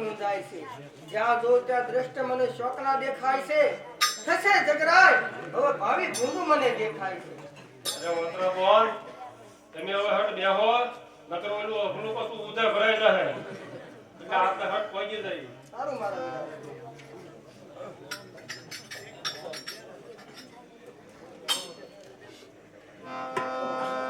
મૂંઝાય છે. જ્યાં જો ત્યાં દ્રષ્ટ મને શોકના દેખાય છે થશે જગરાય. હવે ભાવિ ભૂંડું મને દેખાય છે. અરે વસ્ત્ર બોલ તમે હવે હટ બેહો નકર ઓલું અભલું પાછું ઉધર ભરાઈ રહે. એટલે આપણે હટ પહોંચી જાય. સારું મારા. આઠ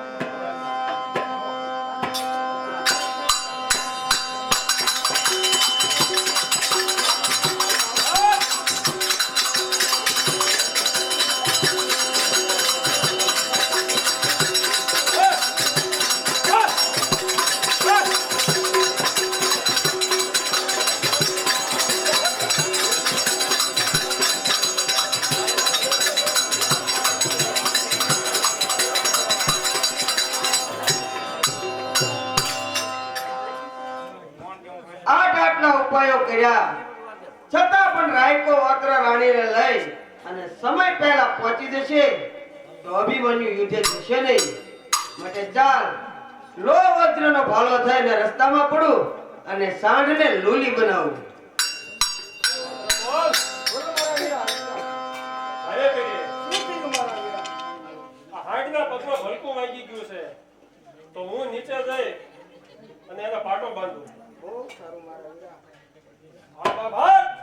તો અભિમન્યુ યુદ્ધે જશે નહીં. માટે ચાલ લો વજ્રનો ભાલો થઈને રસ્તામાં પડું અને સાંઢને લૂલી બનાવું. તો હું નીચે જઈ અને એના પાટો બાંધું. હા બાબા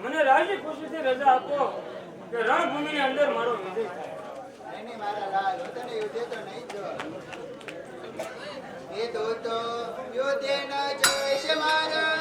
મને રાજી ખુશીથી રજા આપો કે રણભૂમિની અંદર મારો વિજય થાય. મારા લાલ તને યુદ્ધે તો નહીં જો એ તો યુદ્ધે ન જોઈશ મારા.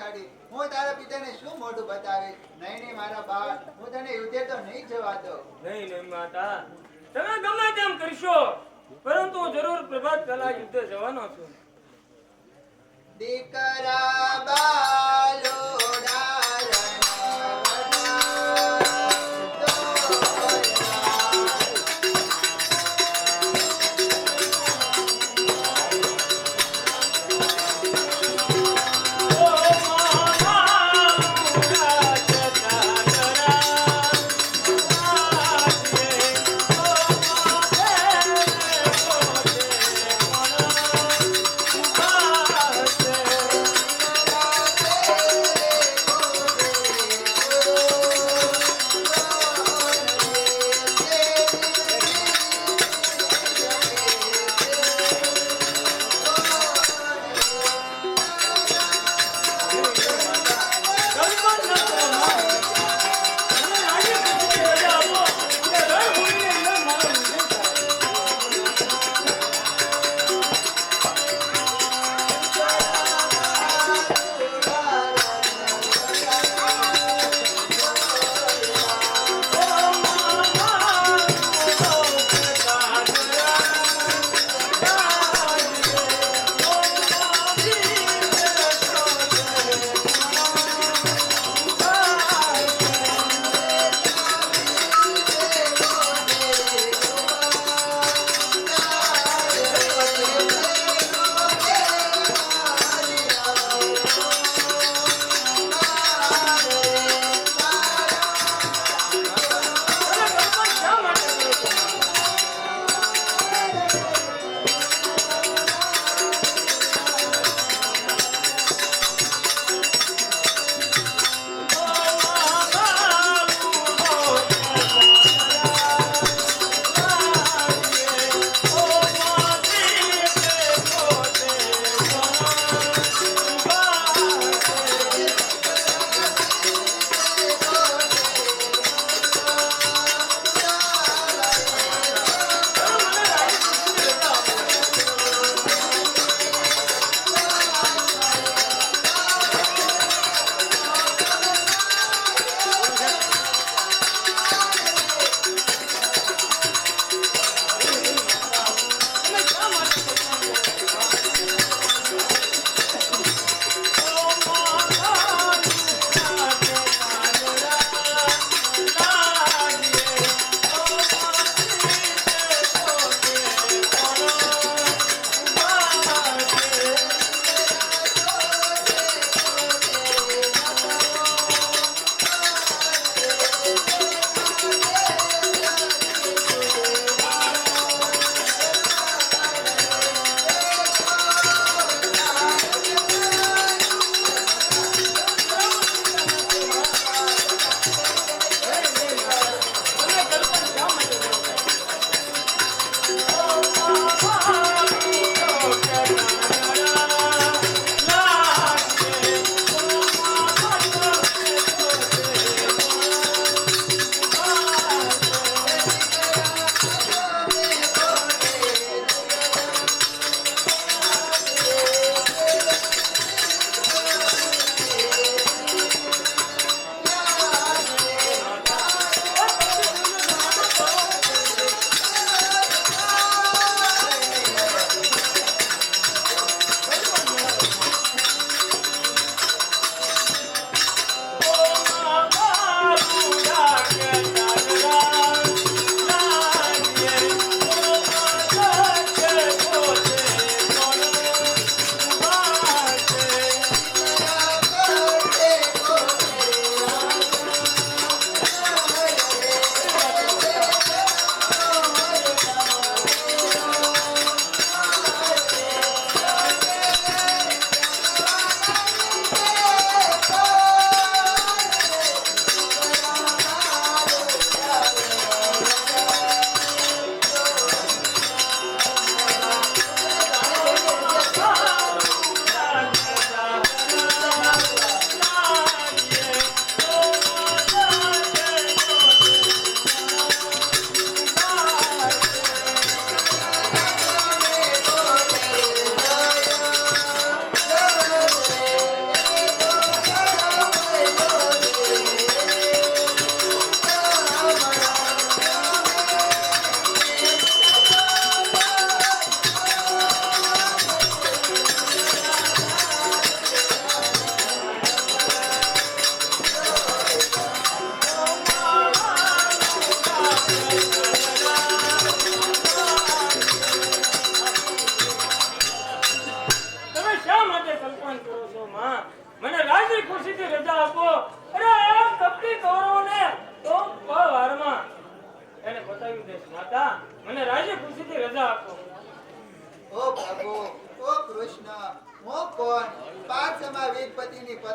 દેખાડી હું તારા પિતાને શું મોઢું બતાવીશ? નહીં નહીં મારા બાળ. હું તને યુદ્ધે તો નહીં જવા દઉં. નહીં નહીં માતા. તમે ગમે તેમ કરશો પરંતુ જરૂર પ્રભાત પહેલા યુદ્ધે જવાનો છું. દીકરા બાલો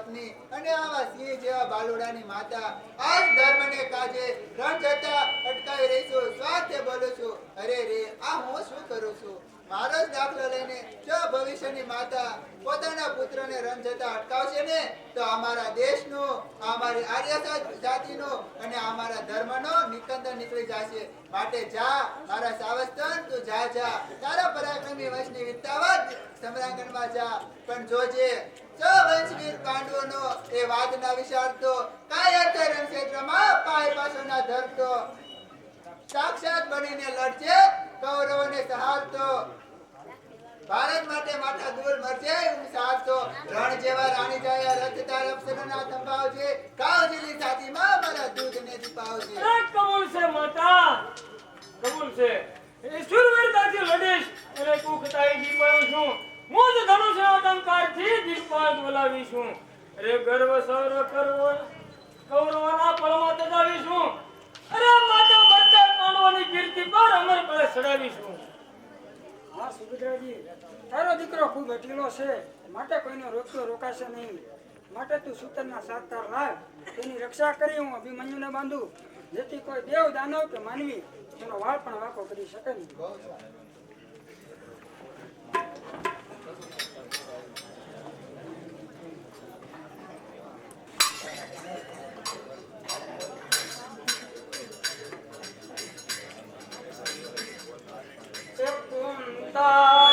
પત્ની અને આવા સિંહ જેવા બાલોડાની માતા આજ ધર્મને કાજે રણ જતા અટકાવી રહી છું સ્વાર્થે બોલું છું, અરે રે, આ હું શું કરું છું? મારો જ દાખલો લઈને જો ભવિષ્યની માતા પોતાના પુત્રને રણ જતા અટકાવશે ને? તો અમારા દેશનો, અમારી આર્ય જાતિનો અને અમારા ધર્મનો નિકંદન નીકળી જશે. માટે જા, મારા સાવસ્તન તું જા જા. તારા પરાક્રમી વંશની વિસ્તાવત સમરાંગણમાં જા. પણ જોજે સો વંશવીર પાંડવોનો એ વાદના વિચારતો કાય અંતે રણક્ષેત્રમાં પાય પાછો ના ધરતો. સાક્ષાત બનીને લડજે કૌરવોને સહારતો. ભારત માટે માથા દૂર મરજે હું સારતો. રણ જેવા રાણી જાય, રથ તાર અપ્સરના સંભાવજે કાવજીની છાતીમાં મારા દૂધને દીપાવજે કબૂલ છે, માતા. કબૂલ છે. એ શૂરવીરતાથી લડીશ. અને કુખતાઈ જીવાયું છું. હું જ ધનુષ અલંકારથી દીપાલ બોલાવીશું. અરે ગર્વ સર્વ કરવો કૌરવોના પળમાં તજાવીશું અરે માતા મરતા પાંડવોની કીર્તિ પર અમર પળે ચડાવીશું હા, સુભદ્રાજી, તારો દીકરો ખૂબ અટીલો છે. માટે કોઈનો રોકતો રોકાશે નહીં. માટે તું સૂતરના સાત તાર લાવ તેની રક્ષા કરી હું અભિમન્યુને બાંધું. જેથી કોઈ દેવ દાનવ કે માનવી તેનો વાળ પણ વાકો કરી શકે નહીં. Oh.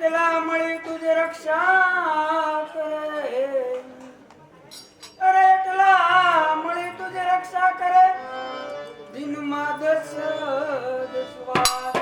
કેટલા મળી તુજે રક્ષા કરે અરે એટલા મળી તુજે રક્ષા કરે દિનમાં દસ દસ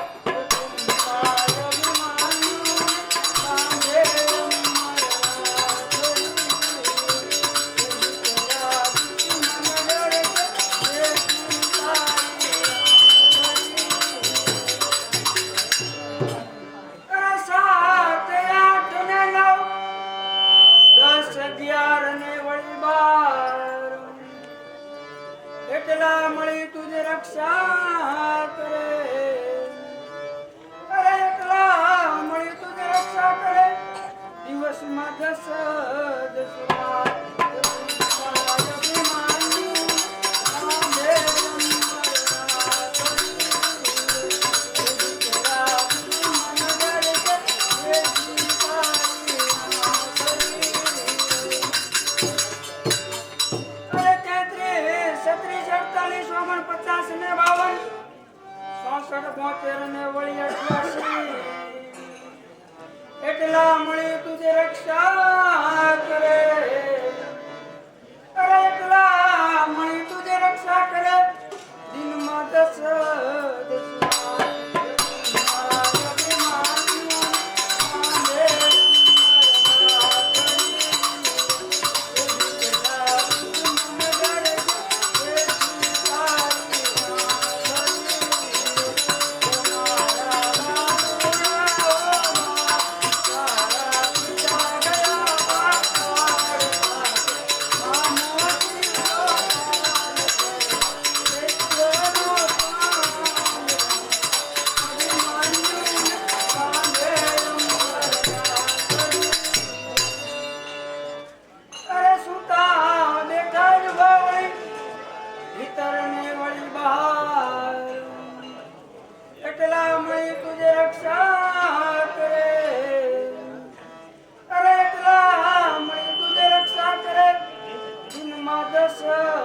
દિનમાં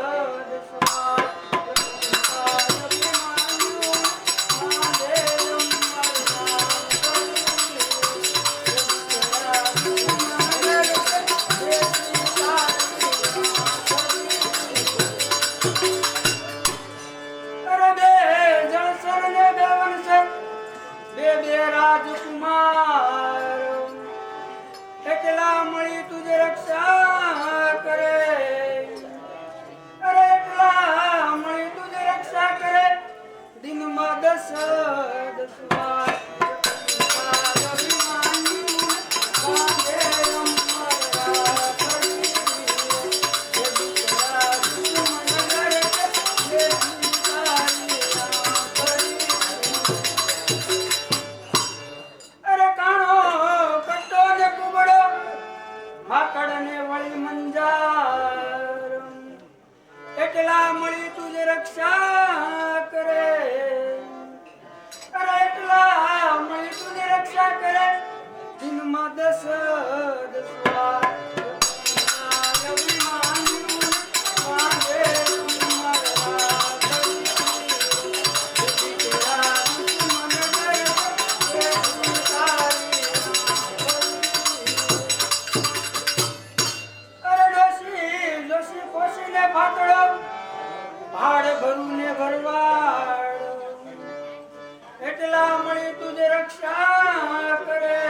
રક્ષા કરે.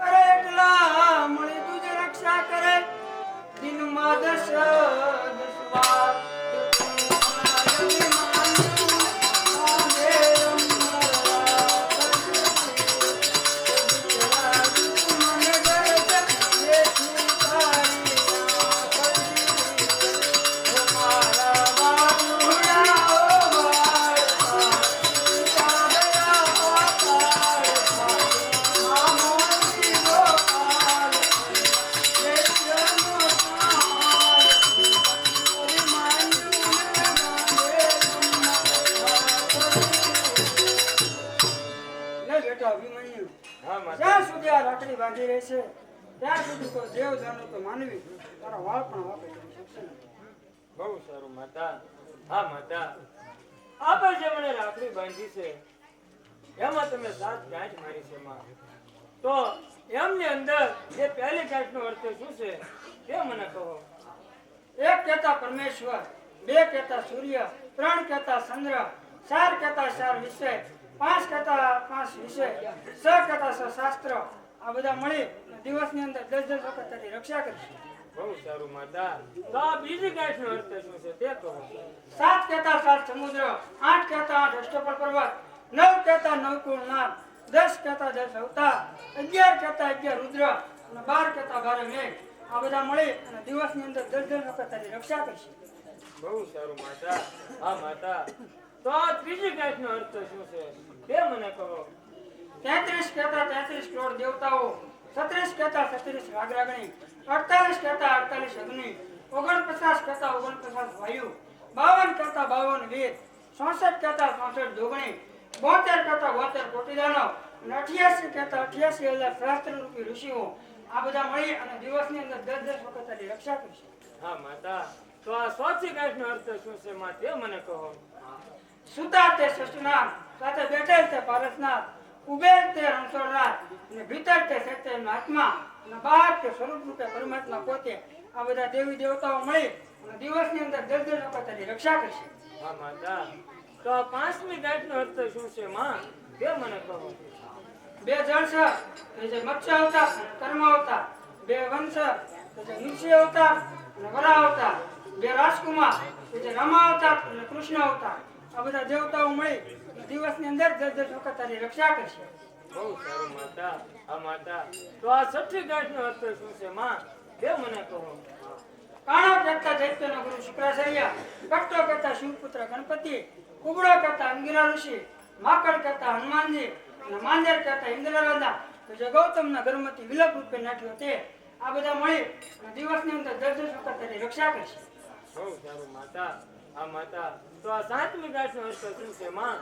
અરે એટલા મળી તુજે રક્ષા કરે. દિનમાં દસ લે બેટા અભિમન્યુ. જ્યાં સુધી આ રાખડી બાંધી રહેશે ત્યાં સુધી કોઈ દેવ જાણો તો માનવી તારા વાળ પણ વાપરી શકશે બહુ સારું માતા. હા માતા. આપે જે મને રાખડી બાંધી છે. એમાં તમે સાત ગાંઠ મારી છે માં. તો એમની અંદર જે પહેલી ગાંઠનો અર્થ શું છે તે મને કહો. એક કહેતા પરમેશ્વર બે કહેતા સૂર્ય ત્રણ કહેતા ચંદ્ર ચાર કહેતા ચાર વિષય. પાંચ કથા પાંચ વિષય છ કથા છ શાસ્ત્ર. આ બધા મળી દિવસની અંદર દસ દસ વખત થતી રક્ષા કરશે. બહુ સારું માતા તો આ બીજી ગાંઠનો અર્થ શું છે? તે કહો. સાત કહેતા સાત સમુદ્ર આઠ કહેતા આઠ અષ્ટપર પર્વત નવ કહેતા નાગ દસ કહેતા દસ અવતાર અગિયાર કહેતા અગિયાર રુદ્ર અને બાર કહેતા બાર મેઘ. આ બધા મળી અને દિવસની અંદર દસ દસ વખત તારી રક્ષા કરશે. બહુ સારું માતા. હા માતા. તો ત્રીજી ગાંઠનો અર્થ શું છે? તે મને કહો. તેત્રીસ કહેતા તેત્રીસ કરોડ દેવતાઓ છત્રીસ કહેતા છત્રીસ રાગરાગણી અડતાલીસ કહેતા અડતાલીસ અગ્નિ ઓગણપચાસ કહેતા ઓગણપચાસ વાયુ બાવન કહેતા બાવન વીર ચોસઠ કહેતા ચોસઠ જોગણી બોતેર કહેતા બોતેર કોટી દાનવ અને અઠ્યાસી કહેતા અઠ્યાસી હજાર સહસ્ત્ર રૂપી ઋષિઓ આ બધા મળી અને દિવસની અંદર દસ દસ વખત રક્ષા કરશે. હા માતા. તો આ ચોથી ગાંઠનો અર્થ શું છે માં? તે મને કહો. સુતા તે સૃષ્ટિનાથ સાથે બેઠેલ તે પારસનાથ ઉભેલ તે રણછોડનાથ અને ભીતર તે સત્યનો આત્મા અને બહાર તે સ્વરૂપ રૂપે પરમાત્મા પોતે આ બધા દેવી દેવતાઓ મળી અને દિવસની અંદર દર્દ લોકો તેની રક્ષા કરશે. હા માતા. તો આ પાંચમી ગાંઠનો અર્થ શું છે માં? તે મને કહો. બે જળસર કે જે મત્સ્ય અવતાર કર્મ અવતાર બે વંશ તો જે નિશ્ચય અવતાર અને વરા અવતાર બે રાજકુમાર જે રમા અવતાર અને કૃષ્ણ અવતાર. આ બધા દેવતાઓ મળી દિવસની અંદર દસ દસ વખત તારી રક્ષા કરશે. બહુ સારું માતા હા માતા. તો આ છઠ્ઠી ગાંઠનો અર્થ શું છે માં? તે મને કહો. કાણો કહેતા દૈત્યનો ગુરુ શુક્રાચાર્ય કટ્ટો કહેતા શિવપુત્ર ગણપતિ કુબડો કહેતા અંગિરા ઋષિ માકડ કરતા હનુમાનજી અને માંજર કરતા ઇન્દ્ર રાજા તો જે ગૌતમના ગર્ભમાંથી વિલપ રૂપે નાખ્યો તે આ બધા મળી દિવસની અંદર દસ દસ વખત તેની રક્ષા કરશે. માં?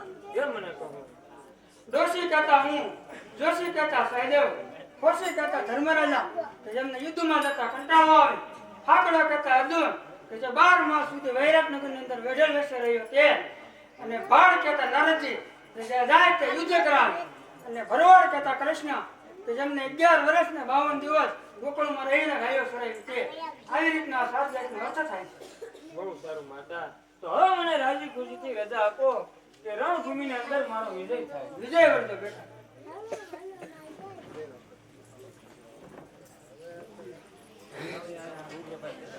બાર માસ સુધી વૈરાટનગરની અંદર વેઢેલ વેસે રહ્યો તે. અને બાળ કહેતા નારદજી, કે યુદ્ધ કરાવે. અને ભરવાડ કહેતા કૃષ્ણ, કે જેમને અગિયાર વર્ષ ને બાવન દિવસ ગોકુળમાં રહીને ગાયો સરાય તે. આવી રીતના સાત જાતનો થાય છે. બહુ સારું, માતા તો હવે મને રાજી ખુશી થી રજા આપો કે રણભૂમિ ની અંદર મારો વિજય થાય વિજય વર્ધો બેઠા Thank.